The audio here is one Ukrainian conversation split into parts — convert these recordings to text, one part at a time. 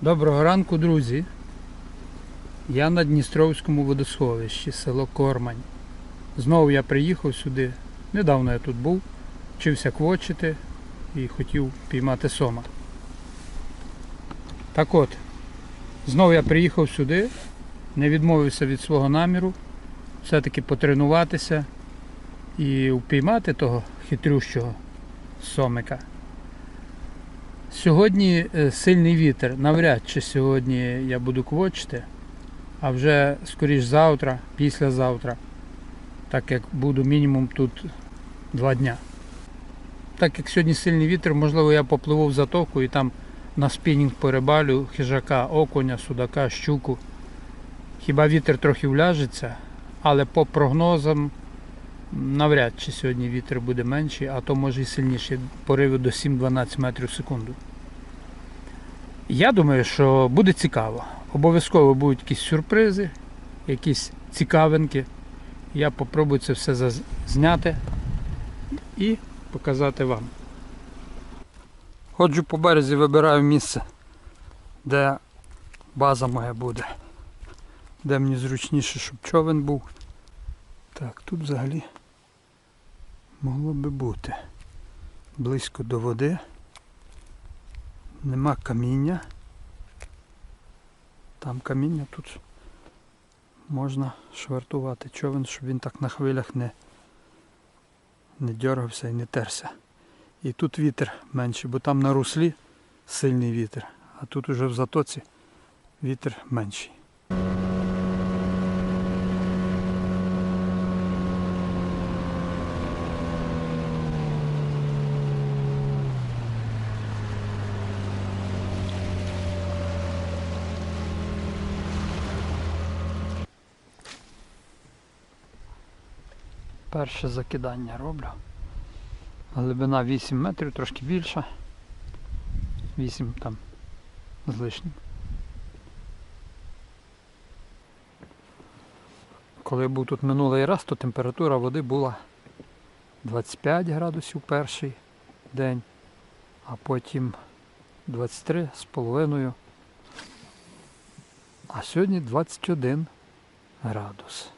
Доброго ранку, друзі. Я на Дністровському водосховищі, село Кормань. Знову я приїхав сюди. Недавно я тут був, вчився квочити і хотів піймати сома. Так от, знову я приїхав сюди, не відмовився від свого наміру, все-таки потренуватися і впіймати того хитрющого сомика. Сьогодні е, сильний вітер. Навряд чи сьогодні я буду квочити, а вже скоріш завтра, післязавтра, так як буду мінімум тут два дня. Так як сьогодні сильний вітер, можливо, я попливу в затоку і там на спінінг порибалю хижака, окуня, судака, щуку. Хіба вітер трохи вляжеться, але по прогнозам навряд чи сьогодні вітер буде менший, а то може і сильніший, пориви до 7-12 метрів в секунду. Я думаю, що буде цікаво. Обов'язково будуть якісь сюрпризи, якісь цікавинки. Я попробую це все зняти і показати вам. Ходжу по березі, вибираю місце, де база моя буде. Де мені зручніше, щоб човен був. Так, тут взагалі могло би бути. Близько до води. Нема каміння. Там каміння тут можна швартувати човен, щоб він так на хвилях не, не дергався і не терся. І тут вітер менший, бо там на руслі сильний вітер, а тут уже в затоці вітер менший. Перше закидання роблю. Глибина 8 метрів, трошки більша. 8 там з лишнім. Коли я був тут минулий раз, то температура води була 25 градусів перший день, а потім 23 з половиною. А сьогодні 21 градус.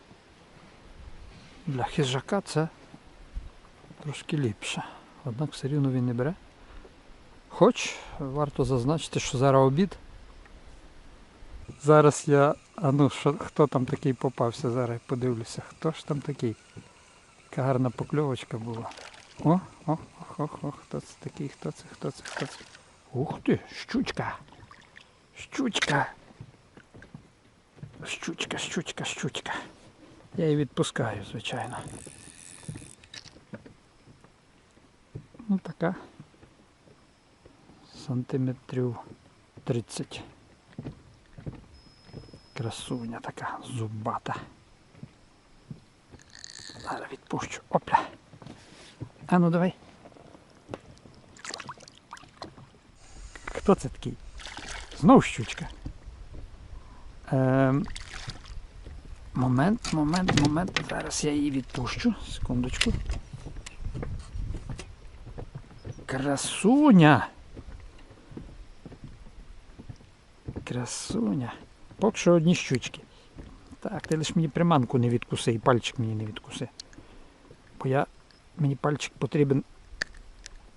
Для хижака це трошки ліпше. Однак все рівно він не бере. Хоч варто зазначити, що зараз обід. Зараз я. А ну що, хто там такий попався? Зараз подивлюся. Хто ж там такий? Яка гарна покльовочка була. О, о, ох, ох, ох, хто це такий, хто це, хто це, хто це. Ух ти, щучка! Щучка! Щучка, щучка, щучка. Я її відпускаю, звичайно. Ну така. Сантиметрів 30. Красуня така зубата. Зараз відпущу. Опля. А ну давай. Хто це такий? Знов щучка. Ем, Момент, момент, момент. Зараз я її відпущу. Секундочку. Красуня. Красуня. Поки що одні щучки. Так, ти лиш мені приманку не відкуси і пальчик мені не відкуси. Бо я, мені пальчик потрібен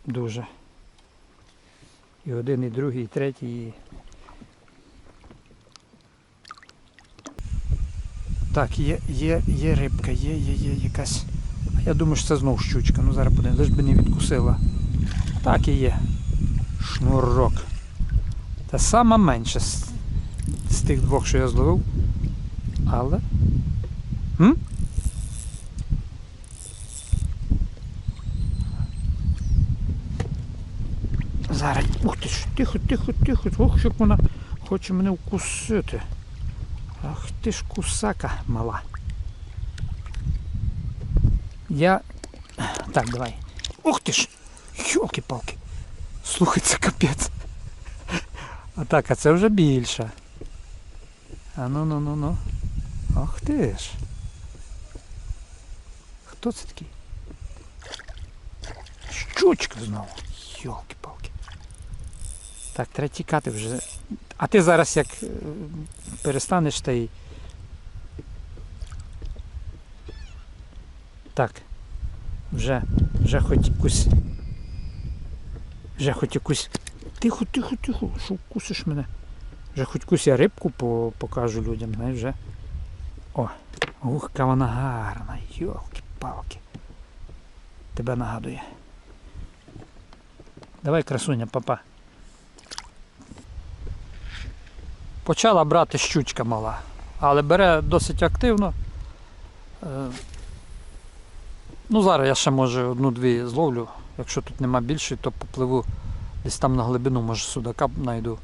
дуже. І один, і другий, і третій. І... Так, є, є, є рибка, є, є, є якась. Я думаю, що це знов щучка. Ну зараз буде, лиш би не відкусила. Так і є. Шнурок. Та сама менша з, з тих двох, що я зловив. Але. М? Зараз. Ух ти ж, тихо, тихо, тихо. Ох, як вона хоче мене вкусити. Ах ти ж кусака мала. Я. Так, давай. Ух ти ж! Йолки-палки. Слухай, це капець. А так, а це вже більше. А ну ну ну ну. Ах ти ж. Хто це такий? Щучка знову. Йолки-палки. Так, треба тікати вже. А ти зараз як е, перестанеш та й. Так. Вже, вже хоч якусь. Вже хоч якусь. Тихо, тихо, тихо, що вкусиш мене. Вже хоч якусь я рибку по- покажу людям, знаєш, вже. О, ух, яка вона гарна, йолки-палки. Тебе нагадує. Давай, красуня, папа. Почала брати щучка мала, але бере досить активно. Е, Ну, зараз я ще може одну-дві зловлю. Якщо тут нема більше, то попливу десь там на глибину, може судака знайду.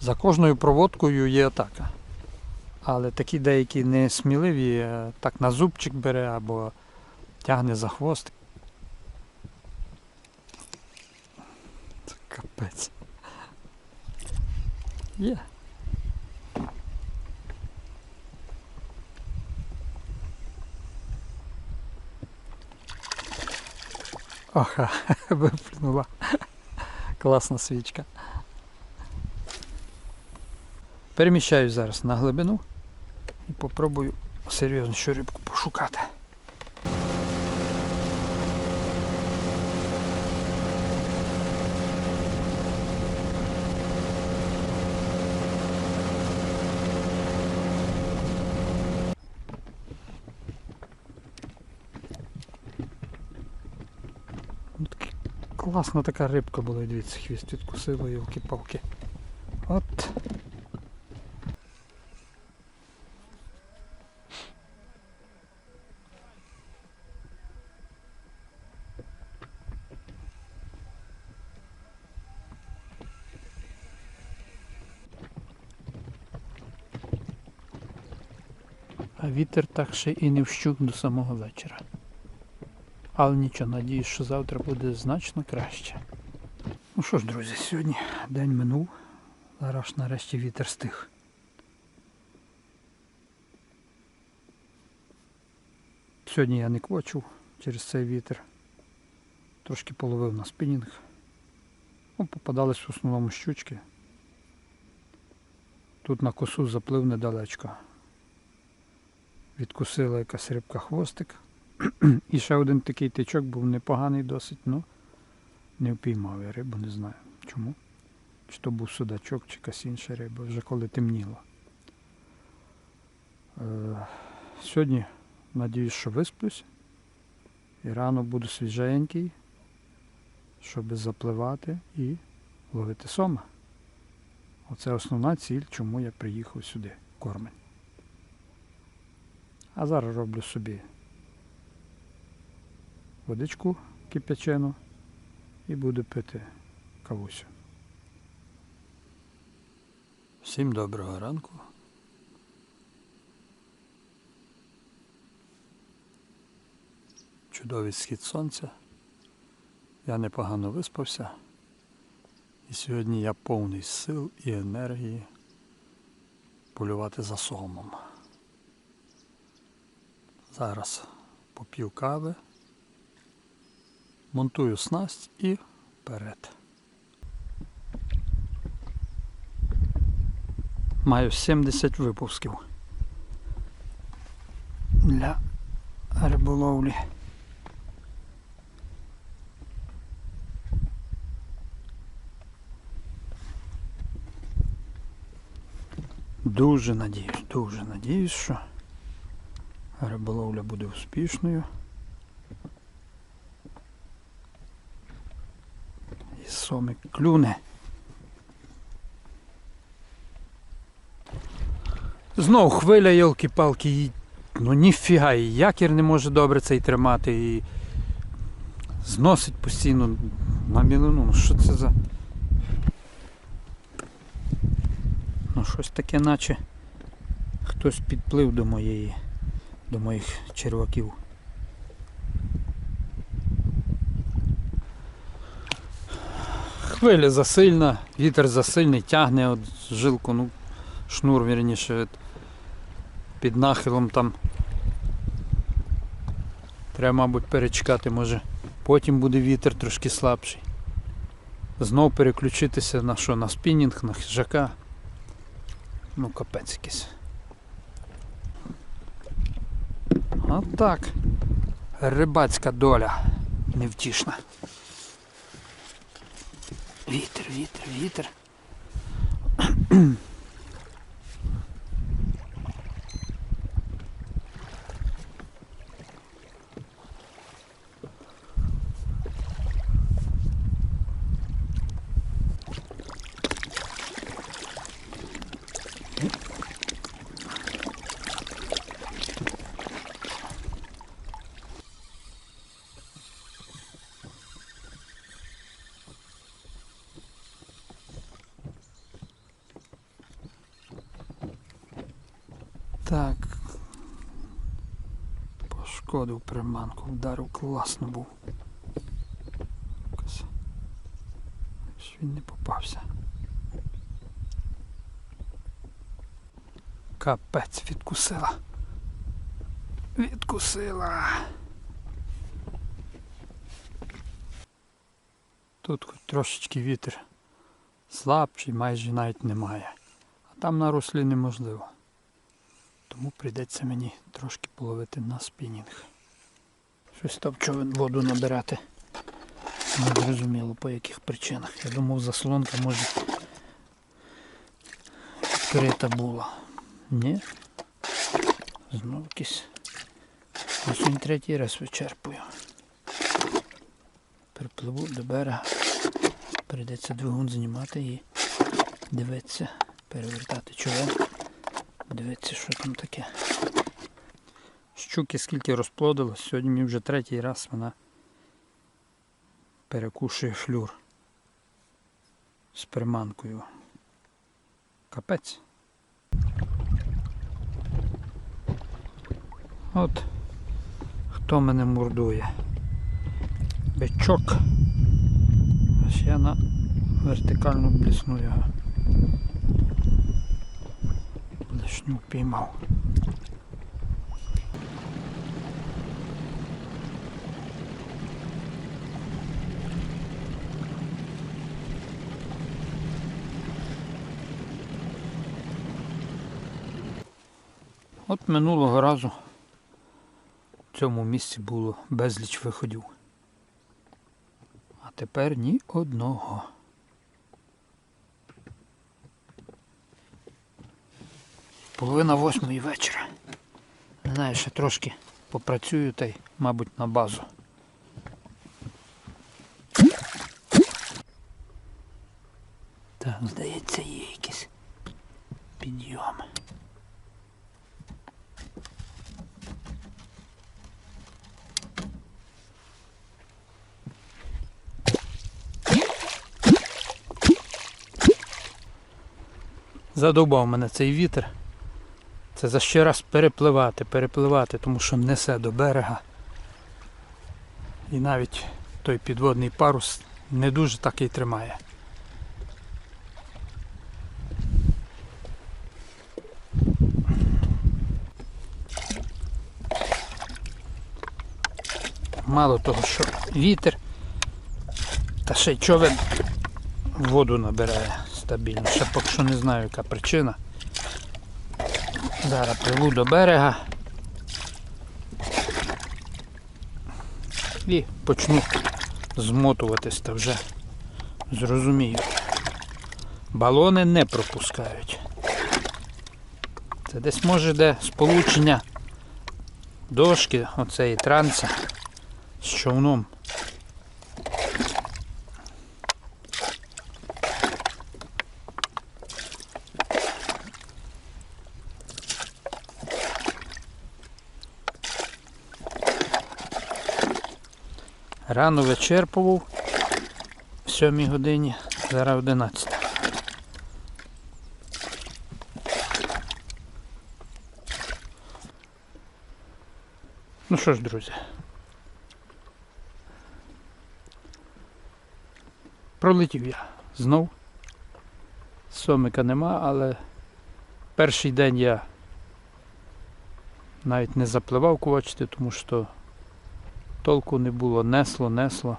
За кожною проводкою є атака. Але такі деякі не сміливі, е, так на зубчик бере або тягне за хвост. Це капець. Є. Оха, виплюнула. Класна свічка. Переміщаюсь зараз на глибину і попробую серйознішу рибку пошукати. Ну, таки- Класна така рибка була, дивіться, хвіст відкусило йолки-палки. От. А вітер так ще і не вщух до самого вечора. Але нічого, надіюсь, що завтра буде значно краще. Ну що ж, друзі, сьогодні день минув. Зараз нарешті вітер стих. Сьогодні я не квочив через цей вітер. Трошки половив на спінінг. Ну, попадались в основному щучки. Тут на косу заплив недалечко. Відкусила якась рибка хвостик. І ще один такий тичок був непоганий досить, ну не впіймав я рибу, не знаю чому. Чи то був судачок, чи якась інша риба, вже коли темніло. Е, сьогодні надіюсь, що висплюсь. І рано буду свіженький, щоб запливати і ловити сома. Оце основна ціль, чому я приїхав сюди, Кормень. А зараз роблю собі водичку кип'ячену і буду пити кавусю. Всім доброго ранку. Чудовий схід сонця. Я непогано виспався. І сьогодні я повний сил і енергії полювати за сомом. Зараз поп'ю кави, монтую снасть і вперед. Маю 70 випусків для риболовлі. Дуже надіюсь, дуже надіюсь, що риболовля буде успішною. І сомик клюне. Знов хвиля йолки-палки, і ну ніфіга, і якір не може добре цей тримати і зносить постійно на мілину. Ну що це за. Ну щось таке наче хтось підплив до моєї, до моїх черваків. Хвиля засильна, вітер засильний, тягне от жилку, ну, шнур вірніше під нахилом там. Треба, мабуть, перечекати, може потім буде вітер трошки слабший. Знов переключитися на що? На спінінг, на хижака. Ну, капець якийсь. От так. Рибацька доля невтішна. Вітер, вітер, вітер. Так. Пошкодив приманку, вдарив класно був. Якось. Він не попався. Капець відкусила. Відкусила. Тут хоч трошечки вітер слабший, майже навіть немає. А там на руслі неможливо. Тому прийдеться мені трошки половити на спінінг. Щось човен воду набирати. Не зрозуміло по яких причинах. Я думав заслонка може відкрита була. Ні. Знов якийсь. Він третій раз вичерпую. Припливу до берега. Прийдеться двигун знімати і дивитися, перевертати човен. Дивіться, що там таке. Щуки скільки розплодилось, сьогодні мені вже третій раз вона перекушує флюр з приманкою. Капець. От хто мене мордує. Бичок. Аж я на вертикальну блісну його. Лишню піймав. От минулого разу в цьому місці було безліч виходів. А тепер ні одного. Половина восьмої вечора. Не знаю, ще трошки попрацюю та й, мабуть, на базу. Так, здається, є якийсь підйом. Задовбав мене цей вітер. Це за ще раз перепливати, перепливати, тому що несе до берега. І навіть той підводний парус не дуже так і тримає. Мало того, що вітер, та ще й човен воду набирає стабільно. Ще поки що не знаю, яка причина. Зараз пливу до берега і почну змотуватись та вже зрозумію. Балони не пропускають. Це десь може де сполучення дошки оцеї транса з човном. Рано вичерпував в 7 годині, зараз 11. Ну що ж, друзі. Пролетів я знов. Сомика нема, але перший день я навіть не запливав квочити, тому що толку не було, несло, несло.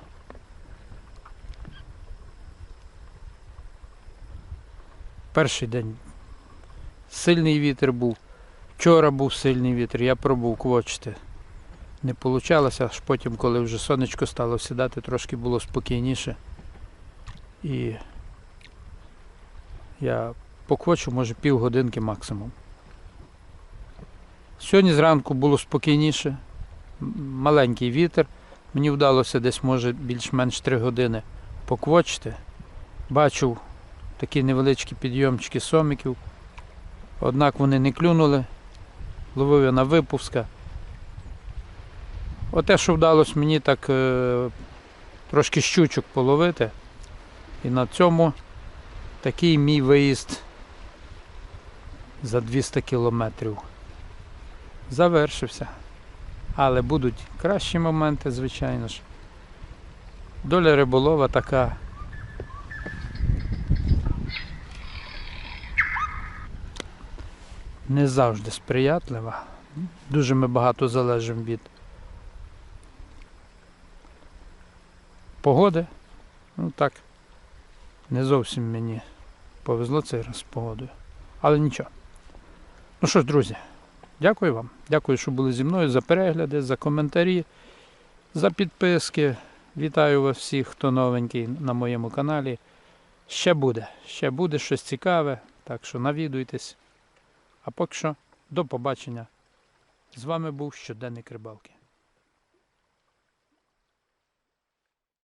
Перший день сильний вітер був. Вчора був сильний вітер, я пробував квочити. Не вийшло, аж потім, коли вже сонечко стало сідати, трошки було спокійніше. І я поквочу, може, півгодинки максимум. Сьогодні зранку було спокійніше, маленький вітер. Мені вдалося десь, може, більш-менш 3 години поквочити. Бачив такі невеличкі підйомчики сомиків. Однак вони не клюнули. Ловив я на випуска. Оте, що вдалося мені так е, трошки щучок половити. І на цьому такий мій виїзд за 200 кілометрів завершився. Але будуть кращі моменти, звичайно ж. Доля риболова така. Не завжди сприятлива. Дуже ми багато залежимо від погоди. Ну так, не зовсім мені повезло цей раз з погодою. Але нічого. Ну що ж, друзі, дякую вам. Дякую, що були зі мною за перегляди, за коментарі, за підписки. Вітаю вас всіх, хто новенький на моєму каналі. Ще буде, ще буде щось цікаве, так що навідуйтесь. А поки що, до побачення. З вами був щоденник рибалки.